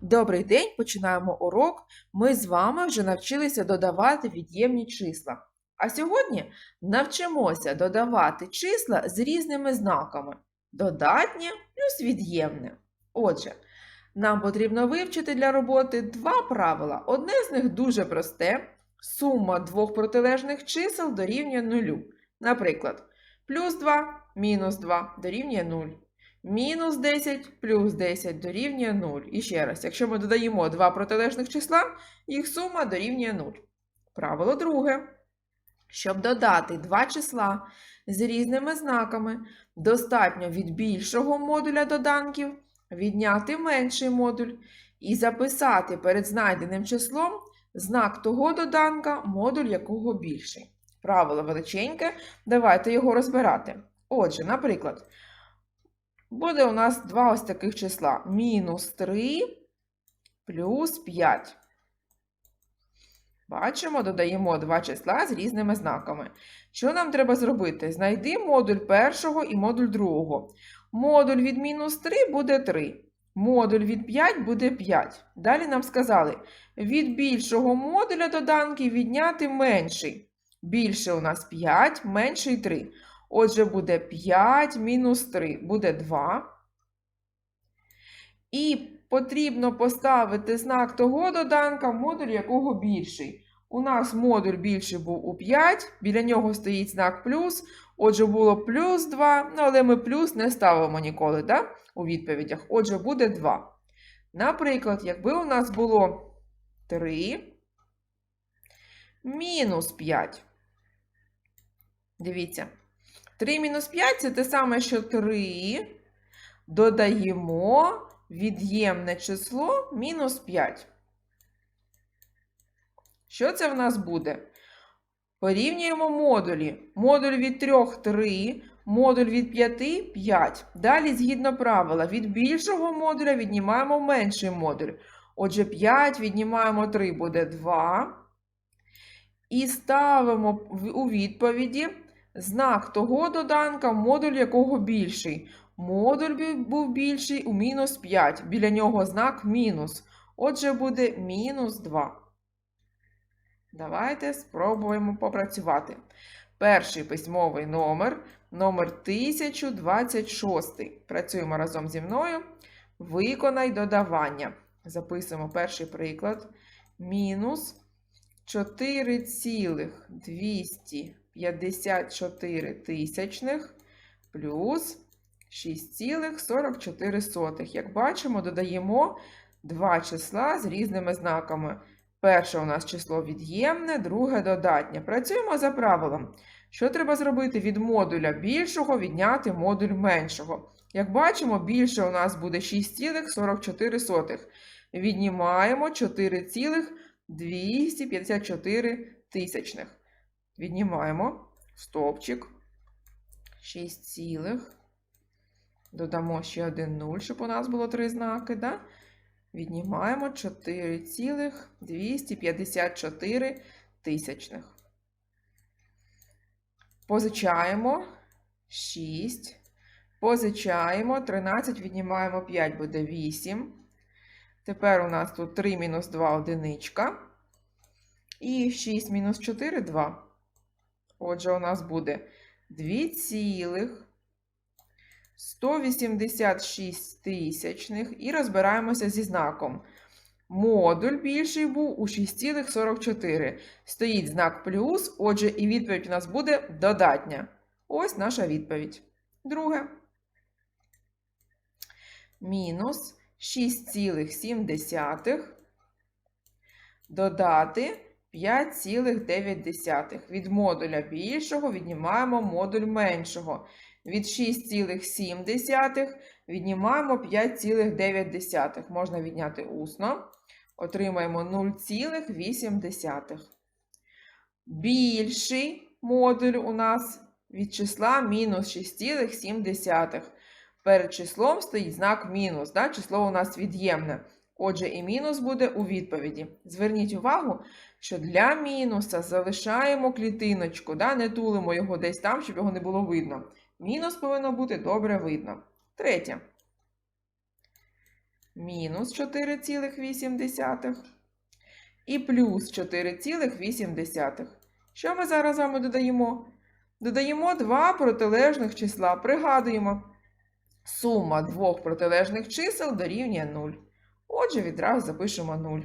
Добрий день, починаємо урок. Ми з вами вже навчилися додавати від'ємні числа. А сьогодні навчимося додавати числа з різними знаками: додатнє плюс від'ємне. Отже, нам потрібно вивчити для роботи два правила. Одне з них дуже просте: сума двох протилежних чисел дорівнює нулю. Наприклад, плюс 2 мінус 2 дорівнює 0. Мінус 10 плюс 10 дорівнює 0. І ще раз, якщо ми додаємо два протилежних числа, їх сума дорівнює 0. Правило друге. Щоб додати два числа з різними знаками, достатньо від більшого модуля доданків відняти менший модуль і записати перед знайденим числом знак того доданка, модуль якого більший. Правило величеньке, давайте його розбирати. Отже, наприклад, буде у нас два ось таких числа: мінус 3 плюс 5. Бачимо, додаємо два числа з різними знаками. Що нам треба зробити? Знайди модуль першого і модуль другого. Модуль від мінус 3 буде 3. Модуль від 5 буде 5. Далі нам сказали, від більшого модуля доданки відняти менший. Більше у нас 5, менший 3. Отже, буде 5 мінус 3 буде 2. І потрібно поставити знак того доданка, модуль якого більший. У нас модуль більший був у 5, біля нього стоїть знак плюс. Отже, було плюс 2, ну, але ми плюс не ставимо ніколи да, у відповідях. Отже, буде 2. Наприклад, якби у нас було 3 мінус 5. Дивіться. 3 мінус 5 це те саме, що 3 додаємо від'ємне число мінус 5. Що це в нас буде? Порівнюємо модулі. Модуль від 3 3, модуль від 5 5. Далі, згідно правила, від більшого модуля віднімаємо менший модуль. Отже, 5 віднімаємо 3 буде 2. І ставимо у відповіді знак того доданка, модуль якого більший. Модуль був більший у мінус 5. Біля нього знак мінус. Отже, буде мінус 2. Давайте спробуємо попрацювати. Перший письмовий номер номер 1026. Працюємо разом зі мною. Виконай додавання. Записуємо перший приклад. Мінус 4,254 тисячних плюс 6,44. Як бачимо, додаємо два числа з різними знаками. Перше у нас число від'ємне, друге додатнє. Працюємо за правилом. Що треба зробити від модуля більшого відняти модуль меншого? Як бачимо, більше у нас буде 6,44. Віднімаємо 4,254 тисячних. Віднімаємо стовпчик. 6 цілих. Додамо ще один 0, щоб у нас було три знаки. Да? Віднімаємо 4,254 тисячних. Позичаємо 6. Позичаємо 13, віднімаємо 5, буде 8. Тепер у нас тут 3 мінус 2 одиничка. І 6 мінус 4 2. Отже, у нас буде 2 цілих 186 тисячних і розбираємося зі знаком. Модуль більший був у 6,44. Стоїть знак плюс, отже, і відповідь у нас буде додатня. Ось наша відповідь. Друге. Мінус 6,7 додати 5,9. Від модуля більшого віднімаємо модуль меншого. Від 6,7 віднімаємо 5,9. Можна відняти усно. Отримаємо 0,8. Більший модуль у нас від числа мінус 6,7. Перед числом стоїть знак мінус. Да? Число у нас від'ємне. Отже, і мінус буде у відповіді. Зверніть увагу, що для мінуса залишаємо клітиночку, да? не тулимо його десь там, щоб його не було видно. Мінус повинно бути добре видно. Третє. мінус 4,8 і плюс 4,8. Що ми зараз з додаємо? Додаємо два протилежних числа. Пригадуємо, сума двох протилежних чисел дорівнює 0. Отже, відразу запишемо 0.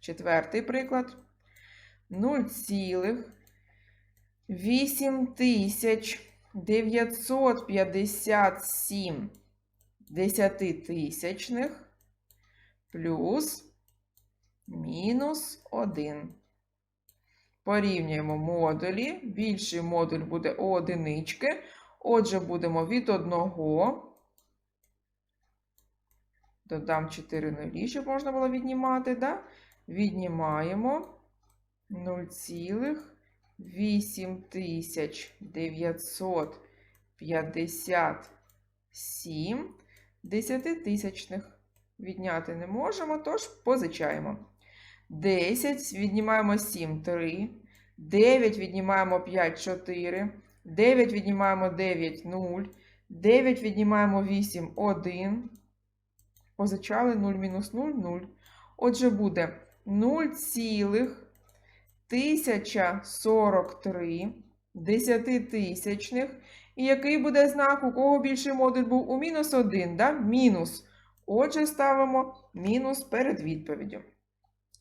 Четвертий приклад. 0,8957 десятитисячних плюс мінус 1. Порівнюємо модулі. Більший модуль буде у одинички. Отже, будемо від 1. Додам 4 нулі, щоб можна було віднімати. Да? Віднімаємо 0,8957 десятитисячних. Відняти не можемо, тож позичаємо. 10 віднімаємо 7, 3. 9 віднімаємо 5, 4. 9 віднімаємо 9, 0. 9 віднімаємо 8, 1. Позичали 0 мінус 0, 0. Отже, буде 0,1043 десятитисячних. І який буде знак, у кого більший модуль був? У мінус 1, да? мінус. Отже, ставимо мінус перед відповіддю.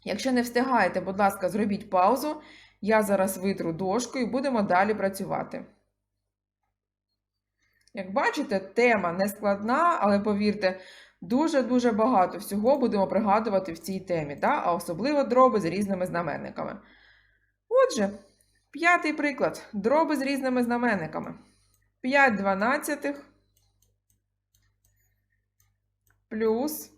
Якщо не встигаєте, будь ласка, зробіть паузу. Я зараз витру дошку і будемо далі працювати. Як бачите, тема не складна, але повірте, дуже-дуже багато всього будемо пригадувати в цій темі, та? а особливо дроби з різними знаменниками. Отже, п'ятий приклад. Дроби з різними знаменниками. 5 дванадцятих плюс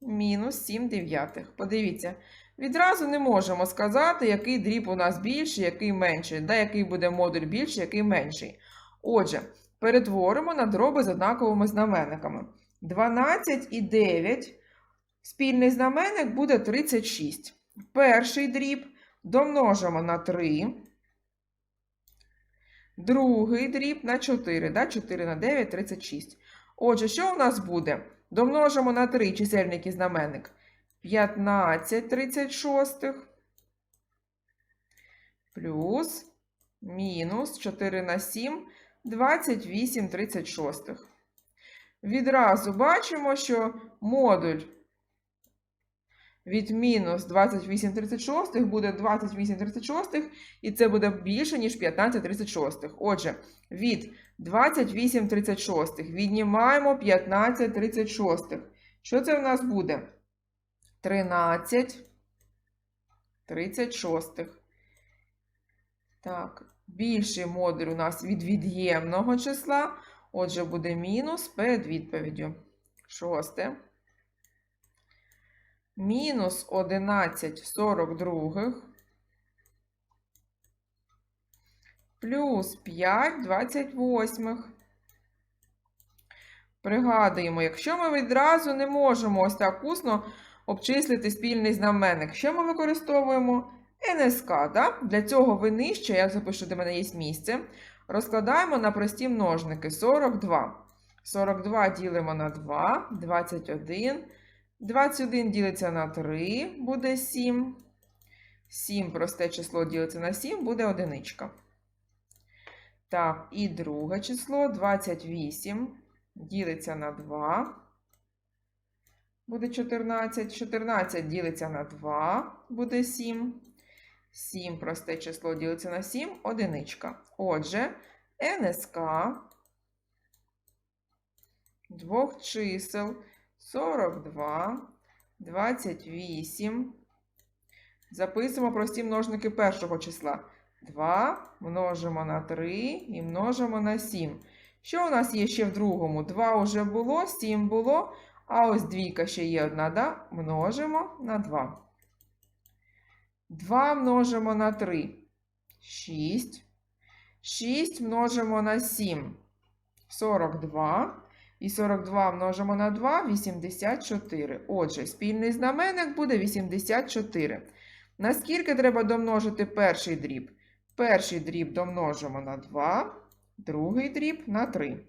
мінус 7 дев'ятих. Подивіться, відразу не можемо сказати, який дріб у нас більший, який менший, да, який буде модуль більший, який менший. Отже, перетворимо на дроби з однаковими знаменниками. 12 і 9. Спільний знаменник буде 36. Перший дріб домножимо на 3. Другий дріб на 4. Да? 4 на 9 36. Отже, що у нас буде? Домножимо на 3 чисельник і знаменник. 15 36 плюс мінус 4 на 7 28 36. Відразу бачимо, що модуль від мінус 28 36 буде 28 36, і це буде більше, ніж 15 36. Отже, від 28 36 віднімаємо 15 36. Що це в нас буде? 13 36. Так, більший модуль у нас від від'ємного числа. Отже, буде мінус перед відповіддю. Шосте. Мінус 11 42. Плюс 5 28. Пригадуємо, якщо ми відразу не можемо ось так усно обчислити спільний знаменник, що ми використовуємо? НСК. Да? Для цього винище, я запишу, де в мене є місце. Розкладаємо на прості множники 42. 42 ділимо на 2, 21. 21 ділиться на 3, буде 7. 7 просте число ділиться на 7, буде одиничка. Так, і друге число 28 ділиться на 2. Буде 14. 14 ділиться на 2, буде 7. 7 просте число ділиться на 7, одиничка. Отже, НСК двох чисел 42, 28. Записуємо прості множники першого числа. 2 множимо на 3 і множимо на 7. Що у нас є ще в другому? 2 вже було, 7 було, а ось двійка ще є одна, да? множимо на 2. 2 множимо на 3. 6. 6 множимо на 7. 42. І 42 множимо на 2 84. Отже, спільний знаменник буде 84. Наскільки треба домножити перший дріб? Перший дріб домножимо на 2, другий дріб на 3.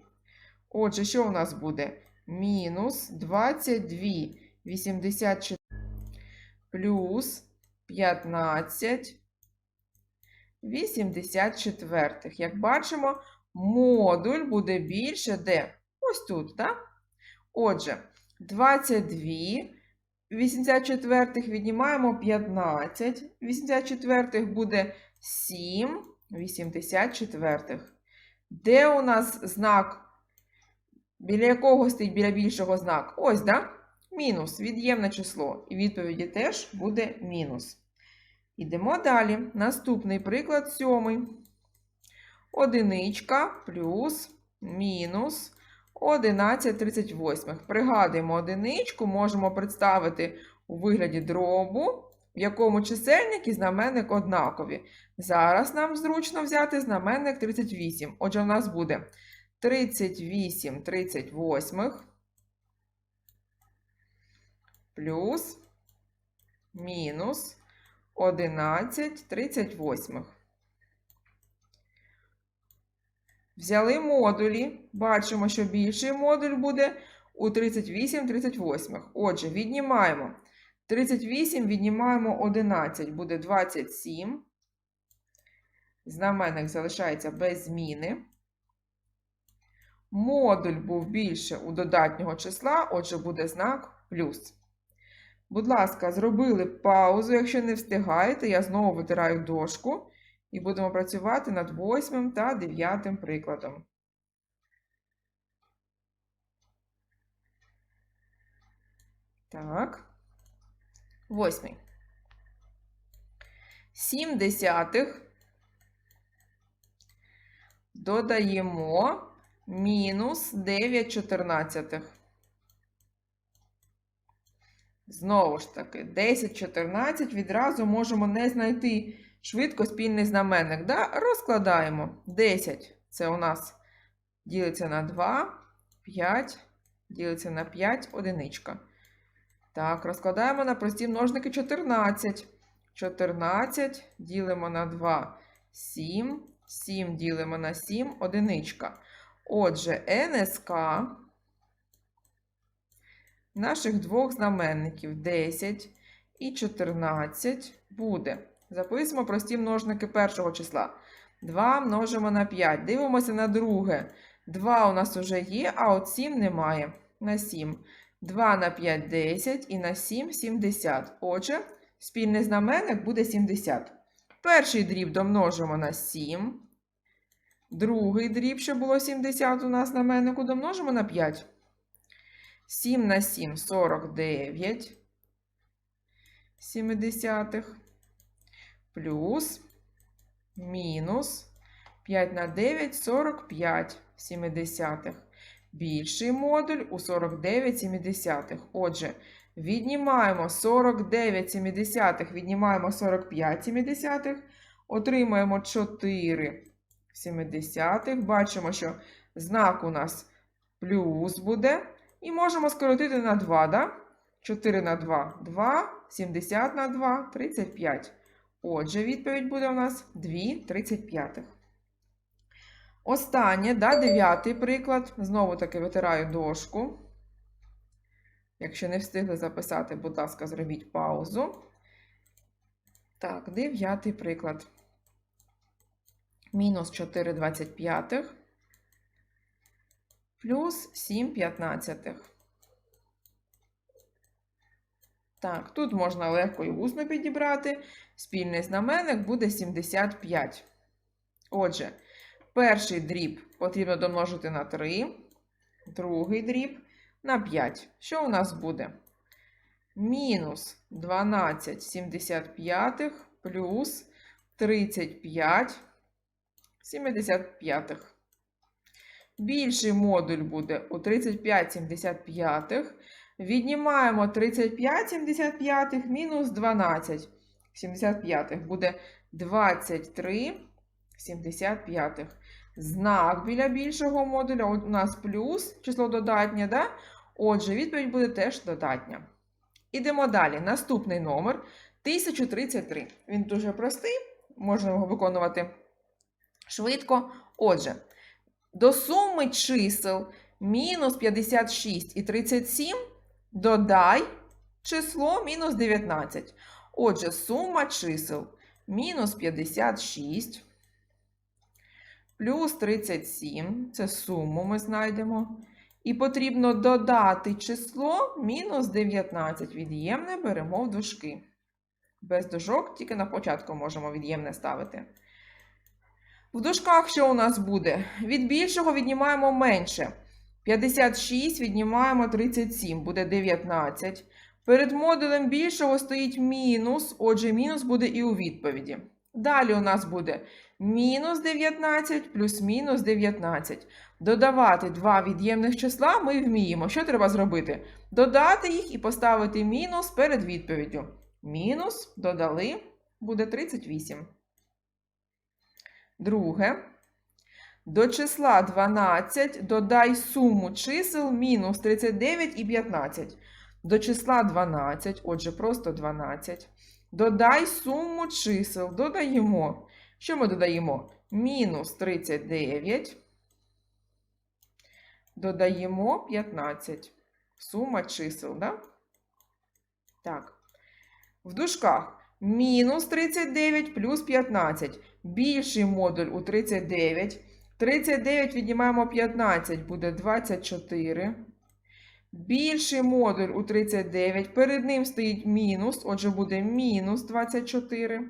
Отже, що у нас буде? Мінус 22 84 плюс 15 84. Як бачимо, модуль буде більше де? Ось тут, так? Отже, 22 84 віднімаємо 15. 84 буде 7 84. Де у нас знак? Біля якого стоїть біля більшого знак? Ось, да? Мінус, від'ємне число. І відповіді теж буде мінус. Ідемо далі. Наступний приклад сьомий. Одиничка плюс мінус 11 38. Пригадуємо одиничку, можемо представити у вигляді дробу, в якому чисельник і знаменник однакові. Зараз нам зручно взяти знаменник 38. Отже, у нас буде 38 38 плюс мінус 11 38. Взяли модулі. Бачимо, що більший модуль буде у 38 38. Отже, віднімаємо. 38 віднімаємо 11, буде 27. Знаменник залишається без зміни. Модуль був більше у додатнього числа, отже, буде знак плюс. Будь ласка, зробили паузу. Якщо не встигаєте, я знову витираю дошку і будемо працювати над восьмим та дев'ятим прикладом. Так. Восьмий. Сім десятих додаємо мінус 9 чотирнадцятих. Знову ж таки, 10, 14 відразу можемо не знайти швидко спільний знаменник. Да? Розкладаємо. 10 це у нас ділиться на 2, 5, ділиться на 5, одиничка. Так, розкладаємо на прості множники 14. 14 ділимо на 2, 7. 7 ділимо на 7, одиничка. Отже, НСК наших двох знаменників 10 і 14 буде. Записуємо прості множники першого числа. 2 множимо на 5. Дивимося на друге. 2 у нас вже є, а от 7 немає. На 7. 2 на 5 10 і на 7 70. Отже, спільний знаменник буде 70. Перший дріб домножимо на 7. Другий дріб, що було 70 у нас на знаменнику, домножимо на 5. 7 на 7 49 семидесятих. Плюс мінус 5 на 9 45 семидесятих. Більший модуль у 49 семидесятих. Отже, віднімаємо 49 семидесятих, віднімаємо 45 семидесятих, отримаємо 4 семидесятих. Бачимо, що знак у нас плюс буде. І можемо скоротити на 2, да? 4 на 2 2, 70 на 2 35. Отже, відповідь буде у нас 2 35. Останнє, да, дев'ятий приклад. Знову таки витираю дошку. Якщо не встигли записати, будь ласка, зробіть паузу. Так, дев'ятий приклад. Мінус 4 25 плюс 7 п'ятнадцятих. Так, тут можна легко і усно підібрати. Спільний знаменник буде 75. Отже, перший дріб потрібно домножити на 3, другий дріб на 5. Що у нас буде? Мінус 12 75 плюс 35 75. Більший модуль буде у 35 75. Віднімаємо 35 75 мінус 12 75 буде 23 75. Знак біля більшого модуля у нас плюс число додатнє, да? Отже, відповідь буде теж додатня. Ідемо далі. Наступний номер 1033. Він дуже простий, можна його виконувати швидко. Отже, до суми чисел мінус 56 і 37 додай число мінус 19. Отже, сума чисел мінус 56 плюс 37. Це суму ми знайдемо. І потрібно додати число мінус 19. Від'ємне беремо в дужки. Без дужок тільки на початку можемо від'ємне ставити. В дужках що у нас буде? Від більшого віднімаємо менше. 56 віднімаємо 37, буде 19. Перед модулем більшого стоїть мінус, отже, мінус буде і у відповіді. Далі у нас буде мінус 19 плюс мінус 19. Додавати два від'ємних числа ми вміємо. Що треба зробити? Додати їх і поставити мінус перед відповіддю. Мінус додали, буде 38. Друге. До числа 12 додай суму чисел мінус 39 і 15. До числа 12, отже, просто 12. Додай суму чисел. Додаємо. Що ми додаємо? Мінус 39. Додаємо 15. Сума чисел, да? Так. В дужках мінус 39 плюс 15. Більший модуль у 39. 39 віднімаємо 15, буде 24. Більший модуль у 39. Перед ним стоїть мінус, отже, буде мінус 24.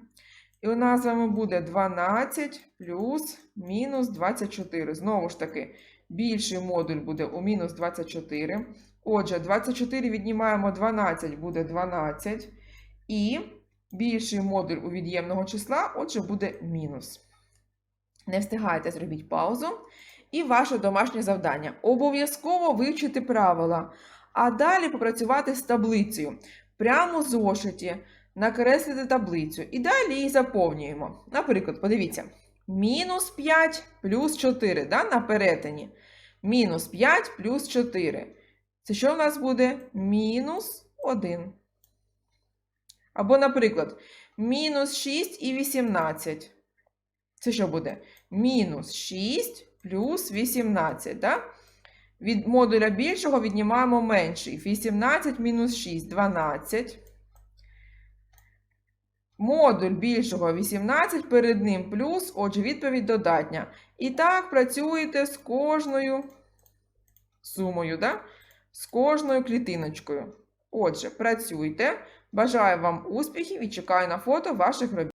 І у нас з вами буде 12 плюс мінус 24. Знову ж таки, більший модуль буде у мінус 24. Отже, 24 віднімаємо 12, буде 12. І більший модуль у від'ємного числа, отже, буде мінус. Не встигайте, зробіть паузу. І ваше домашнє завдання. Обов'язково вивчити правила, а далі попрацювати з таблицею. Прямо в зошиті накреслити таблицю. І далі її заповнюємо. Наприклад, подивіться: мінус 5 плюс 4 да, на перетині. Мінус 5 плюс 4. Це що у нас буде? Мінус 1. Або, наприклад, мінус 6 і 18. Це що буде? Мінус 6 плюс 18. Да? Від модуля більшого віднімаємо менший. 18 мінус 6 12. Модуль більшого 18, перед ним плюс, отже, відповідь додатня. І так працюєте з кожною сумою, да? з кожною клітиночкою. Отже, працюйте. Бажаю вам успіхів і чекаю на фото ваших робіт.